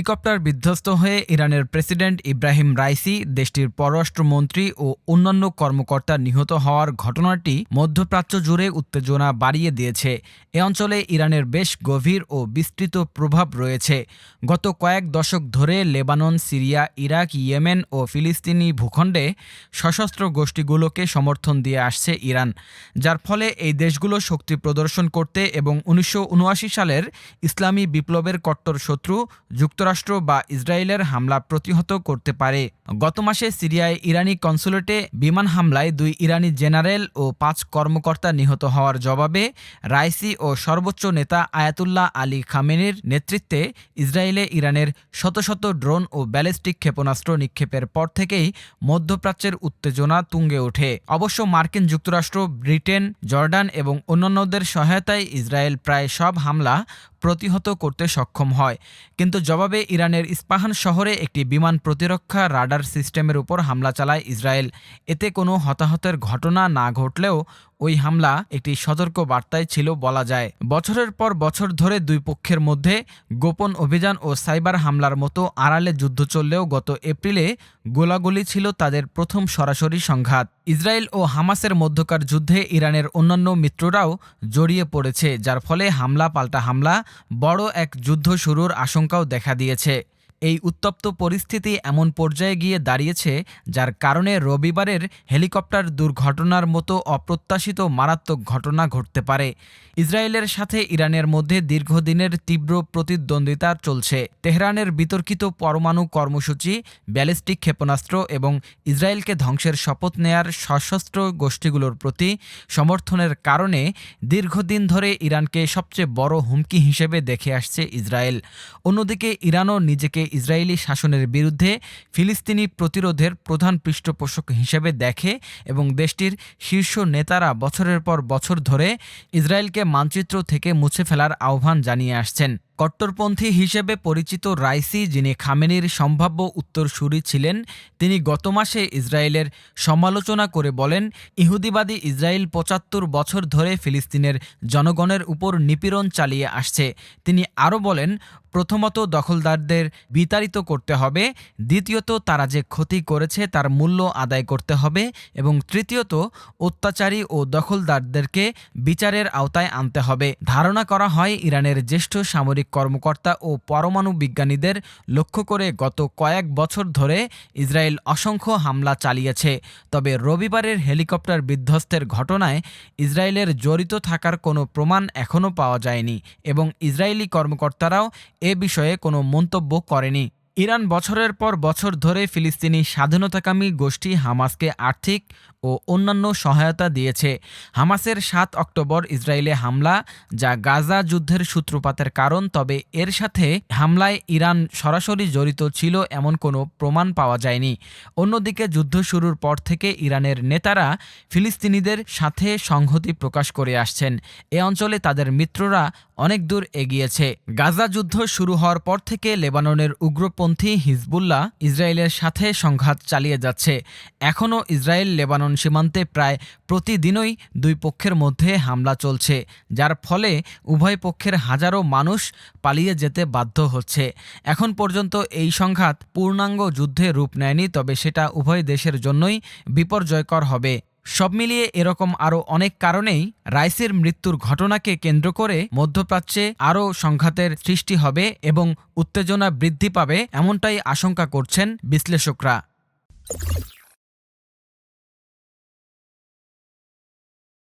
Helicopter বিধ্বস্ত হয়ে ইরানের প্রেসিডেন্ট ইব্রাহিম রাইসি, দেশটির পররাষ্ট্রমন্ত্রী ও অন্যান্য কর্মকর্তা নিহত হওয়ার ঘটনাটি মধ্যপ্রাচ্য জুড়ে উত্তেজনা বাড়িয়ে দিয়েছে। এ অঞ্চলে ইরানের বেশ গভীর ও বিস্তৃত প্রভাব রয়েছে। গত কয়েক দশক ধরে লেবানন, সিরিয়া, ইরাক, ইয়েমেন ও ফিলিস্তিনি ভূখণ্ডে সশস্ত্র গোষ্ঠীগুলোকে সমর্থন দিয়ে আসছে ইরান, যার ফলে এই দেশগুলো শক্তি প্রদর্শন করতে এবং উনিশশো উনআশি সালের ইসলামী বিপ্লবের কট্টর শত্রু যুক্তরাষ্ট্র বা ইসরায়েলের হামলা প্রতিহত করতে পারে। গত মাসে সিরিয়ায় ইরানি কনসুলেটে বিমান হামলায় দুই ইরানি জেনারেল ও পাঁচ কর্মকর্তা নিহত হওয়ার জবাবে রাইসি ও সর্বোচ্চ নেতা আয়াতুল্লাহ আলী খামেনির নেতৃত্বে ইসরায়েলে ইরানের শত শত ড্রোন ও ব্যালিস্টিক ক্ষেপণাস্ত্র নিক্ষেপের পর থেকেই মধ্যপ্রাচ্যের উত্তেজনা তুঙ্গে ওঠে। অবশ্য মার্কিন যুক্তরাষ্ট্র, ব্রিটেন, জর্ডান এবং অন্যান্যদের সহায়তায় ইসরায়েল প্রায় সব হামলা প্রতিহত করতে সক্ষম হয়। কিন্তু জবাবে ইরানের ইস্পাহান শহরে একটি বিমান প্রতিরক্ষা রাডার সিস্টেমের উপর হামলা চালায় ইসরায়েল। এতে কোনো হতাহতের ঘটনা না ঘটলেও ওই হামলা একটি সতর্ক বার্তায় ছিল বলা যায়। বছরের পর বছর ধরে দুই পক্ষের মধ্যে গোপন অভিযান ও সাইবার হামলার মতো আড়ালে যুদ্ধ চললেও গত এপ্রিলে গোলাগুলি ছিল তাদের প্রথম সরাসরি সংঘাত। ইসরায়েল ও হামাসের মধ্যকার যুদ্ধে ইরানের অন্যান্য মিত্ররাও জড়িয়ে পড়েছে, যার ফলে হামলা পাল্টা হামলা বড় এক যুদ্ধ শুরুর আশঙ্কাও দেখা দিয়েছে। এই উত্তপ্ত পরিস্থিতি এমন পর্যায়ে গিয়ে দাঁড়িয়েছে যার কারণে রবিবারের হেলিকপ্টার দুর্ঘটনার মতো অপ্রত্যাশিত মারাত্মক ঘটনা ঘটতে পারে। ইসরায়েলের সাথে ইরানের মধ্যে দীর্ঘদিনের তীব্র প্রতিদ্বন্দ্বিতা চলছে। তেহরানের বিতর্কিত পরমাণু কর্মসূচি, ব্যালিস্টিক ক্ষেপণাস্ত্র এবং ইসরায়েলকে ধ্বংসের শপথ নেয়ার সশস্ত্র গোষ্ঠীগুলোর প্রতি সমর্থনের কারণে দীর্ঘদিন ধরে ইরানকে সবচেয়ে বড় হুমকি হিসেবে দেখে আসছে ইসরায়েল। অন্যদিকে ইরানও নিজেকে ইসরায়েলি শাসনের বিরুদ্ধে ফিলিস্তিনি প্রতিরোধের প্রধান পৃষ্ঠপোষক হিসেবে দেখে এবং দেশটির শীর্ষ নেতারা বছরের পর বছর ধরে ইসরায়েলকে মানচিত্র থেকে মুছে ফেলার আহ্বান জানিয়ে আসছেন। কট্টরপন্থী হিসেবে পরিচিত রাইসি, যিনি খামেনির সম্ভাব্য উত্তরসূরি ছিলেন, তিনি গত মাসে ইসরায়েলের সমালোচনা করে বলেন, ইহুদিবাদী ইসরায়েল পঁচাত্তর বছর ধরে ফিলিস্তিনের জনগণের উপর নিপীড়ন চালিয়ে আসছে। তিনি আরও বলেন, প্রথমত দখলদারদের বিতাড়িত করতে হবে, দ্বিতীয়ত তারা যে ক্ষতি করেছে তার মূল্য আদায় করতে হবে, এবং তৃতীয়ত অত্যাচারী ও দখলদারদেরকে বিচারের আওতায় আনতে হবে। ধারণা করা হয়, ইরানের জ্যেষ্ঠ সামরিক কর্মকর্তা ও পরমাণু বিজ্ঞানীদের লক্ষ্য করে গত কয়েক বছর ধরে ইসরায়েল অসংখ্য হামলা চালিয়েছে। তবে রবিবারের হেলিকপ্টার বিধ্বস্তের ঘটনায় ইসরায়েলের জড়িত থাকার কোনো প্রমাণ এখনও পাওয়া যায়নি এবং ইসরায়েলি কর্মকর্তারাও এ বিষয়ে কোনো মন্তব্য করেনি। ইরান বছরের পর বছর ধরে ফিলিস্তিনি স্বাধীনতাকামী গোষ্ঠী হামাসকে আর্থিক ও অন্যান্য সহায়তা দিয়েছে। হামাসের সাত অক্টোবর ইসরায়েলে হামলা, যা গাজা যুদ্ধের সূত্রপাতের কারণ, তবে এর সাথে হামলায় ইরান সরাসরি জড়িত ছিল এমন কোনো প্রমাণ পাওয়া যায়নি। অন্যদিকে যুদ্ধ শুরুর পর থেকে ইরানের নেতারা ফিলিস্তিনিদের সাথে সংহতি প্রকাশ করে আসছেন। এ অঞ্চলে তাদের মিত্ররা অনেক দূর এগিয়েছে। গাজা যুদ্ধ শুরু হওয়ার পর থেকে লেবাননের উগ্রপন্থী হিজবুল্লাহ ইসরায়েলের সাথে সংঘাত চালিয়ে যাচ্ছে। এখনও ইসরায়েল লেবানন সীমান্তে প্রায় প্রতিদিনই দুই পক্ষের মধ্যে হামলা চলছে, যার ফলে উভয় পক্ষের হাজারো মানুষ পালিয়ে যেতে বাধ্য হচ্ছে। এখন পর্যন্ত এই সংঘাত পূর্ণাঙ্গ যুদ্ধে রূপ নেয়নি, তবে সেটা উভয় দেশের জন্যই বিপর্যয়কর হবে। সব মিলিয়ে এরকম আরও অনেক কারণেই রাইসের মৃত্যুর ঘটনাকে কেন্দ্র করে মধ্যপ্রাচ্যে আরও সংঘাতের সৃষ্টি হবে এবং উত্তেজনা বৃদ্ধি পাবে, এমনটাই আশঙ্কা করছেন বিশ্লেষকরা।